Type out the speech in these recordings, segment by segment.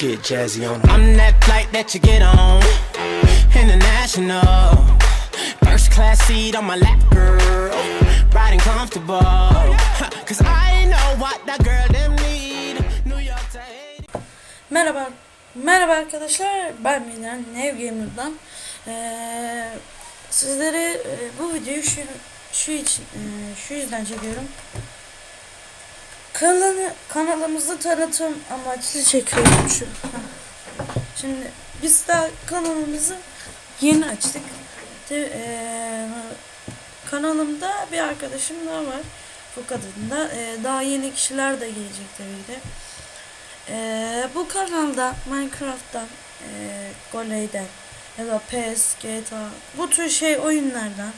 Get jazzy on 'em. I'm that flight that you get on. International. First class seat on my lap, girl. Riding comfortable. Cause I know what that girl them need. New York to Haiti. Merhaba, merhaba arkadaşlar. Ben Milan Nev Gamer'dan. Ee, sizlere bu videoyu şu şu için e, şu yüzden çekiyorum. Kanalı kanalımızı tanıtım amaçlı çekiyorum şu. Şimdi biz daha kanalımızı yeni açtık. De, e, kanalımda bir arkadaşım daha var. Bu kadında. E, daha yeni kişiler de gelecek tabii de. Ee, bu kanalda Minecraft'tan, e, Goley'den ya da PES, GTA bu tür şey oyunlardan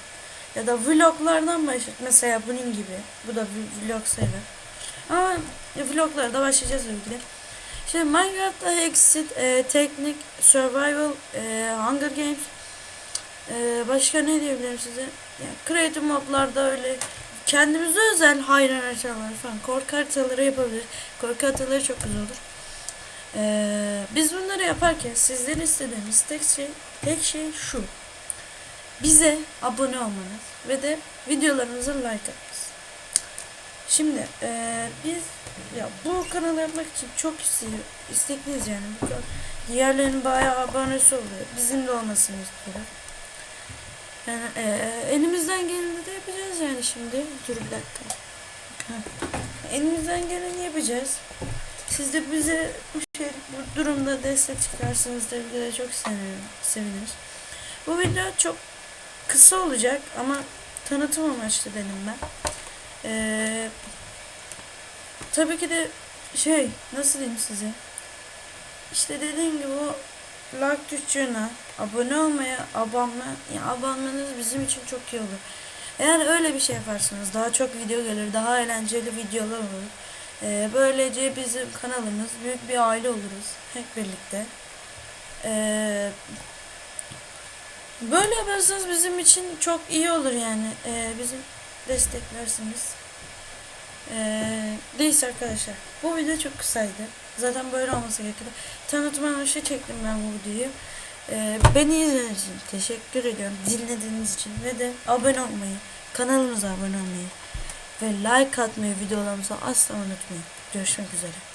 ya da vloglardan başlayacak. Mesela bunun gibi. Bu da vlog sayılır. Ama vloglara da başlayacağız tabii. Şimdi Minecraft'ta Exit, e, Teknik, Survival, e, Hunger Games e, başka ne diyebilirim size? Yani Creative modlarda öyle kendimize özel hayran haritalar falan korku haritaları yapabiliriz. Korku haritaları çok güzel olur. Ee, biz bunları yaparken sizden istediğimiz tek şey tek şey şu. Bize abone olmanız ve de videolarımıza like atmanız. Şimdi ee, biz ya bu kanalı yapmak için çok istekliyiz yani. Bu Diğerlerinin bayağı abonesi oluyor. Bizim de olmasını istiyorlar. Yani eee, elimizden geleni de yapacağız yani şimdi. Dur bir dakika. Elimizden geleni yapacağız. Siz de bize bu şey bu durumda destek çıkarsanız da bize çok sevinirim, seviniriz. Bu video çok kısa olacak ama tanıtım amaçlı benim ben. Eee tabii ki de şey nasıl diyeyim size? İşte dediğim gibi o like tuşuna abone olmaya abonma ya abonmanız bizim için çok iyi olur. Eğer öyle bir şey yaparsanız daha çok video gelir, daha eğlenceli videolar olur. Ee, böylece bizim kanalımız büyük bir aile oluruz hep birlikte. Ee, böyle yaparsanız bizim için çok iyi olur yani. Ee, bizim desteklersiniz. Ee, arkadaşlar. Bu video çok kısaydı. Zaten böyle olması gerekiyordu. Tanıtım amaçlı çektim ben bu videoyu. Ee, beni izlediğiniz için teşekkür ediyorum. Dinlediğiniz için ve de abone olmayı, kanalımıza abone olmayı ve like atmayı videolarımıza asla unutmayın. Görüşmek üzere.